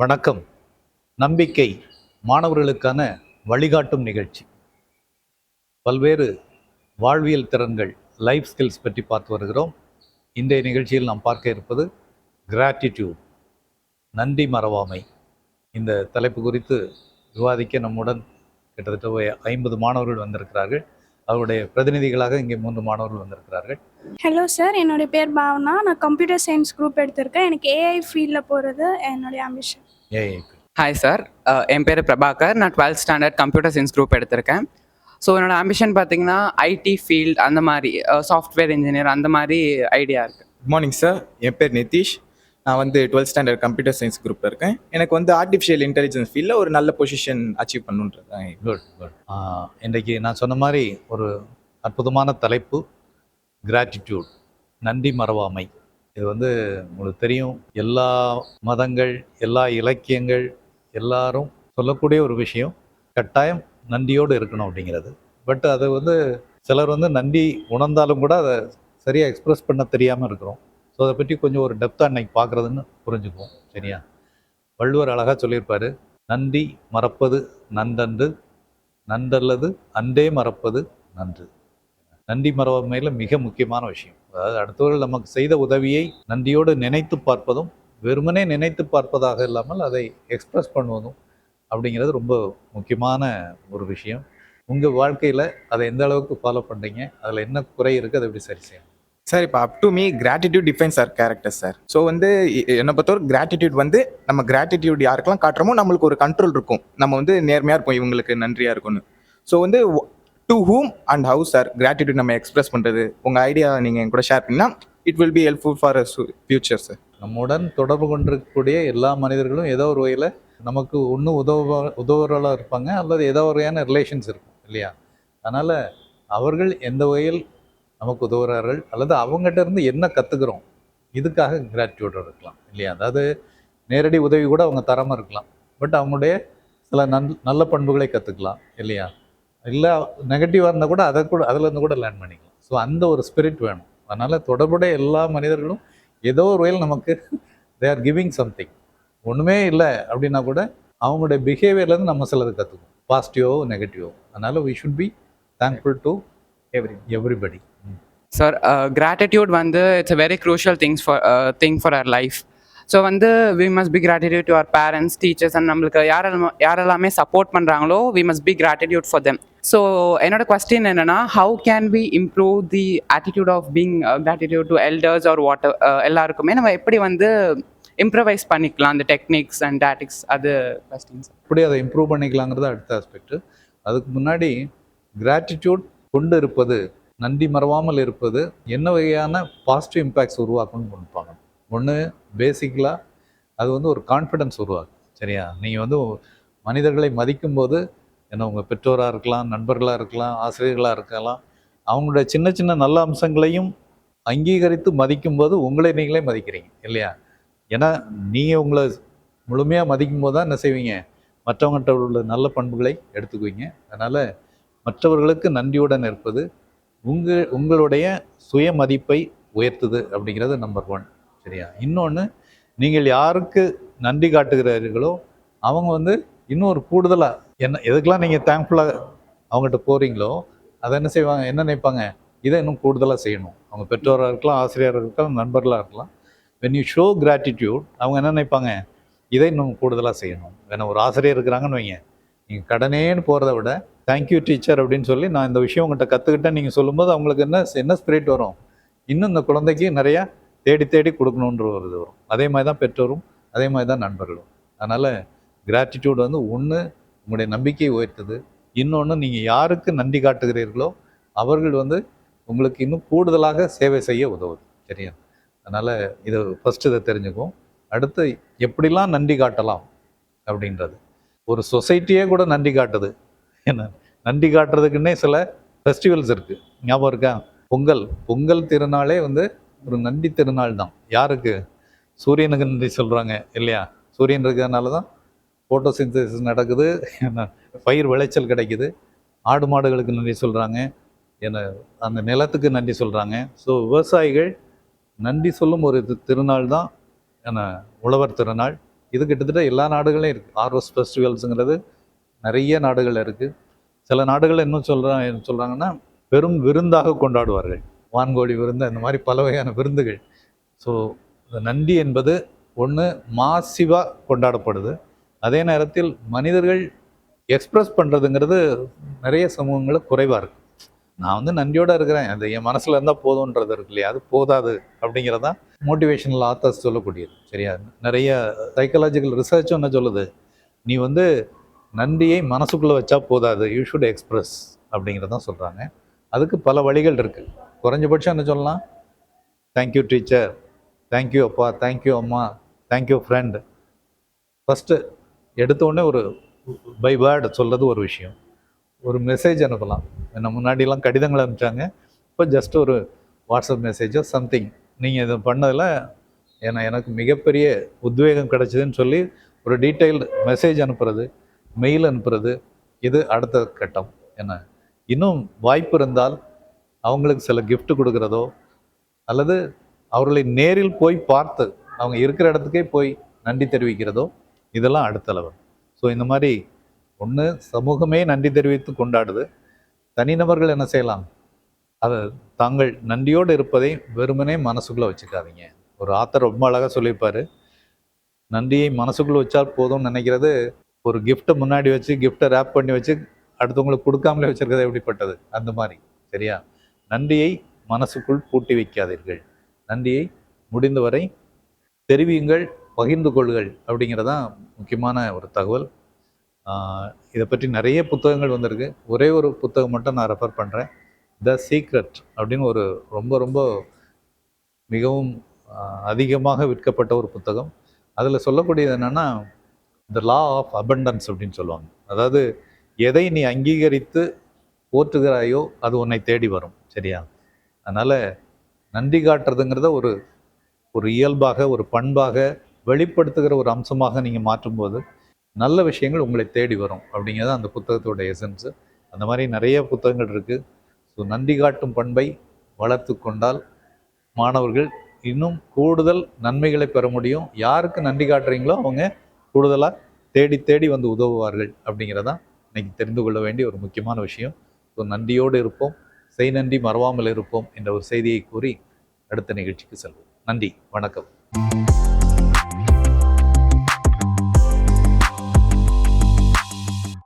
வணக்கம். நம்பிக்கை மாணவர்களுக்கான வழிகாட்டும் நிகழ்ச்சி. பல்வேறு வாழ்வியல் திறன்கள் லைஃப் ஸ்கில்ஸ் பற்றி பார்த்து வருகிறோம். இன்றைய நிகழ்ச்சியில் நாம் பார்க்க இருப்பது கிராட்டிடியூட் நன்றி மறவாமை. இந்த தலைப்பு குறித்து விவாதிக்க நம்முடன் கிட்டத்தட்ட ஐம்பது மாணவர்கள் வந்திருக்கிறார்கள். அவருடைய பிரதிநிதிகளாக இங்கே மூன்று மாணவர்கள் வந்திருக்கிறார்கள். ஹலோ சார் என்னுடைய பேர் பாவனா. நான் கம்ப்யூட்டர் சயின்ஸ் குரூப் எடுத்திருக்கேன். எனக்கு ஏஐ ஃபீல்டில் போகிறது என்னுடைய அம்பிஷன் ஹாய் சார் என் பேர் பிரபாகர். நான் twelfth standard computer science group எடுத்திருக்கேன். ஸோ என்னோட ஆம்பிஷன் பார்த்தீங்கன்னா ஐடி ஃபீல்ட் அந்த மாதிரி சாஃப்ட்வேர் இன்ஜினியர் அந்த மாதிரி ஐடியா இருக்குது குட் மார்னிங் சார் என் பேர் நிதிஷ். நான் வந்து டுவெல்த் ஸ்டாண்டர்ட் கம்ப்யூட்டர் சயின்ஸ் குரூப்பில் இருக்கேன். எனக்கு வந்து ஆர்டிஃபிஷியல் இன்டெலிஜென்ஸ் ஃபீல்டில் ஒரு நல்ல பொசிஷன் அச்சீவ் பண்ணுன்றது குட் குட் இன்றைக்கு நான் சொன்ன மாதிரி ஒரு அற்புதமான தலைப்பு கிராட்டிடியூட் நன்றி மறவாமை. இது வந்து உங்களுக்கு தெரியும். எல்லா மதங்கள் எல்லா இலக்கியங்கள் எல்லாரும் சொல்லக்கூடிய ஒரு விஷயம். கட்டாயம் நன்றியோடு இருக்கணும் அப்படிங்கிறது. பட் அது வந்து சிலர் வந்து நன்றி உணர்ந்தாலும் கூட அதை சரியாக எக்ஸ்ப்ரெஸ் பண்ண தெரியாமல் இருக்கிறோம். ஸோ அதை பற்றி கொஞ்சம் ஒரு டெப்த்தாக இன்றைக்கி பார்க்குறதுன்னு புரிஞ்சுக்குவோம். சரியா? வள்ளுவர் அழகாக சொல்லியிருப்பார் நன்றி மறப்பது நன்றன்று நன்றல்லது அன்றே மறப்பது நன்று. நன்றி மறவமையில் மிக முக்கியமான விஷயம். அதாவது அடுத்தவர்கள் நமக்கு செய்த உதவியை நன்றியோடு நினைத்து பார்ப்பதும் வெறுமனே நினைத்து பார்ப்பதாக இல்லாமல் அதை எக்ஸ்ப்ரெஸ் பண்ணுவதும் அப்படிங்கிறது ரொம்ப முக்கியமான ஒரு விஷயம். உங்கள் வாழ்க்கையில் அதை எந்த அளவுக்கு ஃபாலோ பண்ணுறீங்க அதில் என்ன குறை இருக்குது அதை எப்படி சரி செய்யணும்? சார் இப்போ up to me gratitude defines our character sir so வந்து என்னை பொறுத்தவரை கிராட்டிடியூட் வந்து நம்ம கிராட்டிடியூட் யாருக்கெல்லாம் காட்டுறோமோ நம்மளுக்கு ஒரு கண்ட்ரோல் இருக்கும். நம்ம வந்து நேர்மையாக இருப்போம் இவங்களுக்கு நன்றியாக இருக்கும்னு. ஸோ வந்து to whom and house sir gratitude நம்ம எக்ஸ்பிரஸ் பண்ணுறது உங்கள் ஐடியா நீங்கள் என் கூட ஷேர் பண்ணினா it will be helpful for future sir நம்முடன் தொடர்பு கொண்டிருக்கக்கூடிய எல்லா மனிதர்களும் ஏதோ ஒரு வகையில் நமக்கு ஒன்று உதவ உதவுறவர்களாக இருப்பாங்க அல்லது ஏதோ ஒரு வகையான ரிலேஷன்ஸ் இருக்கும் இல்லையா? அதனால் அவர்கள் எந்த வகையில் நமக்கு உதவுகிறார்கள் அல்லது அவங்ககிட்ட இருந்து என்ன கற்றுக்குறோம் இதுக்காக கிராட்டிடியூட் இருக்கலாம் இல்லையா? அதாவது நேரடி உதவி கூட அவங்க தராமல் இருக்கலாம் பட் அவங்களுடைய சில நல் நல்ல பண்புகளை கற்றுக்கலாம் இல்லையா? இல்லை நெகட்டிவாக இருந்தால் கூட அதை கூட அதுலேருந்து கூட லேர்ன் பண்ணிக்கலாம். ஸோ அந்த ஒரு ஸ்பிரிட் வேணும். அதனால் தொடர்புடைய எல்லா மனிதர்களும் ஏதோ ஒரு வகையில் நமக்கு தே ஆர் கிவிங் சம்திங் ஒன்றுமே இல்லை அப்படின்னா கூட அவங்களுடைய பிஹேவியர்லேருந்து நம்ம சிலது கற்றுக்குவோம் பாசிட்டிவோ நெகட்டிவோ அதனால் we should be thankful to every everybody sir gratitude வந்து it's a very crucial things for thing for our life so வந்து we must be gratitude to our parents teachers and நம்மளுக்கு யாரெல்லாம் யாரெல்லாமே சப்போர்ட் பண்ணுறாங்களோ we must be gratitude for them so என்னோட question என்னன்னா how can we improve the attitude of being gratitude to elders or water எல்லாருக்குமே நம்ம எப்படி வந்து இம்ப்ரவைஸ் பண்ணிக்கலாம் அந்த டெக்னிக்ஸ் அண்ட் டாட்டிக்ஸ் அது கொஸ்டின்ஸ் எப்படி அதை இம்ப்ரூவ் பண்ணிக்கலாங்கிறது அடுத்த ஆஸ்பெக்ட் அதுக்கு முன்னாடி கிராட்டிடியூட் கொண்டு இருப்பது நன்றி மறவாமல் இருப்பது என்ன வகையான பாசிட்டிவ் இம்பேக்ட்ஸ் உருவாக்கும்னு நினைப்பாங்க ஒன்று பேசிக்கலாக அது வந்து ஒரு கான்ஃபிடன்ஸ் உருவாக்கும். சரியா? நீங்கள் வந்து மனிதர்களை மதிக்கும்போது ஏன்னா உங்கள் பெற்றோராக இருக்கலாம் நண்பர்களாக இருக்கலாம் ஆசிரியர்களாக இருக்கலாம் அவங்களுடைய சின்ன சின்ன நல்ல அம்சங்களையும் அங்கீகரித்து மதிக்கும்போது உங்களை நீங்களே மதிக்கிறீங்க இல்லையா? ஏன்னா நீங்கள் உங்களை முழுமையாக மதிக்கும் போது தான் என்ன செய்வீங்க? மற்றவங்கள்ட்ட உள்ள நல்ல பண்புகளை எடுத்துக்குவீங்க. அதனால் மற்றவர்களுக்கு நன்றியுடன் இருப்பது உங்கள் உங்களுடைய சுய மதிப்பை உயர்த்துது அப்படிங்கிறது நம்பர் ஒன் சரியா? இன்னொன்று நீங்கள் யாருக்கு நன்றி காட்டுகிறீர்களோ அவங்க வந்து இன்னும் ஒரு கூடுதலாக என்ன எதுக்கெல்லாம் நீங்கள் தேங்க்ஃபுல்லாக அவங்ககிட்ட போகிறீங்களோ அதை என்ன செய்வாங்க? என்ன நினைப்பாங்க? இதை இன்னும் கூடுதலாக செய்யணும். அவங்க பெற்றோராக இருக்கலாம் ஆசிரியராக இருக்கலாம் நண்பர்களாக இருக்கலாம். வென் யூ ஷோ கிராட்டிடியூட் அவங்க என்ன நினைப்பாங்க? இதை இன்னும் கூடுதலாக செய்யணும். வேணா ஒரு ஆசிரியர் இருக்கிறாங்கன்னு வைங்க. நீங்கள் கடனேன்னு போகிறத விட தேங்க்யூ டீச்சர் அப்படின்னு சொல்லி நான் இந்த விஷயம் உங்கள்கிட்ட கற்றுக்கிட்டேன் நீங்கள் சொல்லும்போது அவங்களுக்கு என்ன என்ன ஸ்பிரிட் வரும்? இன்னும் இந்த குழந்தைக்கு நிறையா தேடி தேடி கொடுக்கணுன்ற ஒரு இது வரும். அதே மாதிரி தான் பெற்றோரும் அதே மாதிரி தான் நண்பர்களும். அதனால் கிராட்டிடியூட் வந்து ஒன்று உங்களுடைய நம்பிக்கையை உயர்த்தது. இன்னொன்று நீங்கள் யாருக்கு நன்றி காட்டுகிறீர்களோ அவர்கள் வந்து உங்களுக்கு இன்னும் கூடுதலாக சேவை செய்ய உதவுது. சரியா? அதனால் இதை ஃபஸ்ட்டு இதை தெரிஞ்சுக்கும் அடுத்து எப்படிலாம் நன்றி காட்டலாம் அப்படின்றது. ஒரு சொசைட்டியே கூட நன்றி காட்டுது. என்ன? நன்றி காட்டுறதுக்குன்னே சில ஃபெஸ்டிவல்ஸ் இருக்குது ஞாபகம் இருக்கா? பொங்கல். பொங்கல் திருநாளே வந்து ஒரு நன்றி திருநாள் தான் யாருக்கு? சூரியனுக்கு நன்றி சொல்கிறாங்க இல்லையா? சூரியன் இருக்கிறதுனால தான் ஃபோட்டோசிந்தசிஸ் நடக்குது. என்ன பயிர் விளைச்சல் கிடைக்குது. ஆடு மாடுகளுக்கு நன்றி சொல்கிறாங்க என்ன அந்த நிலத்துக்கு நன்றி சொல்கிறாங்க ஸோ விவசாயிகள் நன்றி சொல்லும் ஒரு திருநாள் தான். என்ன உழவர் திருநாள். இது கிட்டத்தட்ட எல்லா நாடுகளையும் இருக்குது ஆர்வஸ் ஃபெஸ்டிவல்ஸுங்கிறது நிறைய நாடுகள் இருக்குது சில நாடுகள் இன்னும் சொல்கிறாங்க சொல்கிறாங்கன்னா பெரும் விருந்தாக கொண்டாடுவார்கள். வான்கோழி விருந்து இந்த மாதிரி பல வகையான விருந்துகள். ஸோ நன்றி என்பது ஒன்று மாசிவாக கொண்டாடப்படுது. அதே நேரத்தில் மனிதர்கள் எக்ஸ்ப்ரெஸ் பண்ணுறதுங்கிறது நிறைய சமூகங்களில் குறைவாக இருக்குது நான் வந்து நன்றியோடு இருக்கிறேன். அது என் மனசில் இருந்தால் போதுன்றது இருக்கு இல்லையா? அது போதாது அப்படிங்கிறதான் மோட்டிவேஷனல் ஆத்தர்ஸ் சொல்லக்கூடியது. சரியா? நிறைய சைக்கலாஜிக்கல் ரிசர்ச்சும் என்ன சொல்லுது. நீ வந்து நன்றியை மனசுக்குள்ளே வச்சா போதாது. யூ ஷுட் எக்ஸ்பிரஸ் அப்படிங்கிறதான் சொல்கிறாங்க அதுக்கு பல வழிகள் இருக்குது குறைஞ்சபட்சம் என்ன சொல்லலாம்? Thank you teacher thank you அப்பா. தேங்க்யூ அம்மா. தேங்க்யூ ஃப்ரெண்டு ஃபஸ்ட்டு எடுத்தோடனே ஒரு பை வேர்டு சொல்கிறது ஒரு விஷயம். ஒரு மெசேஜ் அனுப்பலாம். என்ன முன்னாடிலாம் கடிதங்கள் அனுப்பிச்சாங்க. இப்போ ஜஸ்ட் ஒரு வாட்ஸ்அப் மெசேஜோ சம்திங் நீங்கள் இதை பண்ணதில் ஏன்னா எனக்கு மிகப்பெரிய உத்வேகம் கிடச்சிதுன்னு சொல்லி ஒரு டீட்டெயில்டு மெசேஜ் அனுப்புறது மெயில் அனுப்புறது இது அடுத்த கட்டம். என்ன இன்னும் வாய்ப்பு இருந்தால் அவங்களுக்கு சில கிஃப்ட் கொடுக்குறதோ அல்லது அவர்களை நேரில் போய் பார்த்து அவங்க இருக்கிற இடத்துக்கே போய் நன்றி தெரிவிக்கிறதோ இதெல்லாம் அடுத்த லெவல் ஸோ இந்த மாதிரி ஒன்று சமூகமே நன்றி தெரிவித்து கொண்டாடுது. தனிநபர்கள் என்ன செய்யலாம்? அதை தாங்கள் நன்றியோடு இருப்பதை வெறுமனே மனசுக்குள்ளே வச்சுக்காதீங்க. ஒரு ஆத்தர் ரொம்ப அழகாக சொல்லியிருப்பார். நன்றியை மனசுக்குள்ளே வச்சால் போதும்னு நினைக்கிறது ஒரு கிஃப்ட்டை முன்னாடி வச்சு கிஃப்ட்டை ரேப் பண்ணி வச்சு அடுத்தவங்களுக்கு கொடுக்காமலே வச்சிருக்கிறது எப்படிப்பட்டது? அந்த மாதிரி. சரியா? நன்றியை மனசுக்குள் பூட்டி வைக்காதீர்கள். நன்றியை முடிந்தவரை தெரிவியுங்கள். பகிர்ந்து கொள்ளுங்கள் அப்படிங்கிறதான் முக்கியமான ஒரு தகவல். இதை பற்றி நிறைய புத்தகங்கள் வந்திருக்கு. ஒரே ஒரு புத்தகம் மட்டும் நான் ரெஃபர் பண்ணுறேன் த சீக்ரெட் அப்படின்னு ஒரு ரொம்ப ரொம்ப மிகவும் அதிகமாக விற்கப்பட்ட ஒரு புத்தகம். அதில் சொல்லக்கூடியது என்னென்னா த லா ஆஃப் அபண்டன்ஸ் அப்படின்னு சொல்லுவாங்க. அதாவது எதை நீ அங்கீகரித்து போற்றுகிறாயோ அது உன்னை தேடி வரும். சரியா? அதனால் நன்றி காட்டுறதுங்கிறத ஒரு ஒரு இயல்பாக ஒரு பண்பாக வெளிப்படுத்துகிற ஒரு அம்சமாக நீங்கள் மாற்றும்போது நல்ல விஷயங்கள் உங்களை தேடி வரும். அப்படிங்கிறது அந்த புத்தகத்தோட எசன்ஸு அந்த மாதிரி நிறைய புத்தகங்கள் இருக்குது ஸோ நன்றி காட்டும் பண்பை வளர்த்து கொண்டால் மாணவர்கள் இன்னும் கூடுதல் நன்மைகளை பெற முடியும். யாருக்கு நன்றி காட்டுறீங்களோ அவங்க கூடுதலாக தேடி தேடி வந்து உதவுவார்கள் அப்படிங்கிறதான் இன்னைக்கு தெரிந்து கொள்ள வேண்டிய ஒரு முக்கியமான விஷயம். ஸோ நன்றியோடு இருப்போம். செய் நன்றி மறவாமல் இருப்போம் என்ற ஒரு செய்தியை கூறி அடுத்த நிகழ்ச்சிக்கு செல்வோம். நன்றி. வணக்கம்.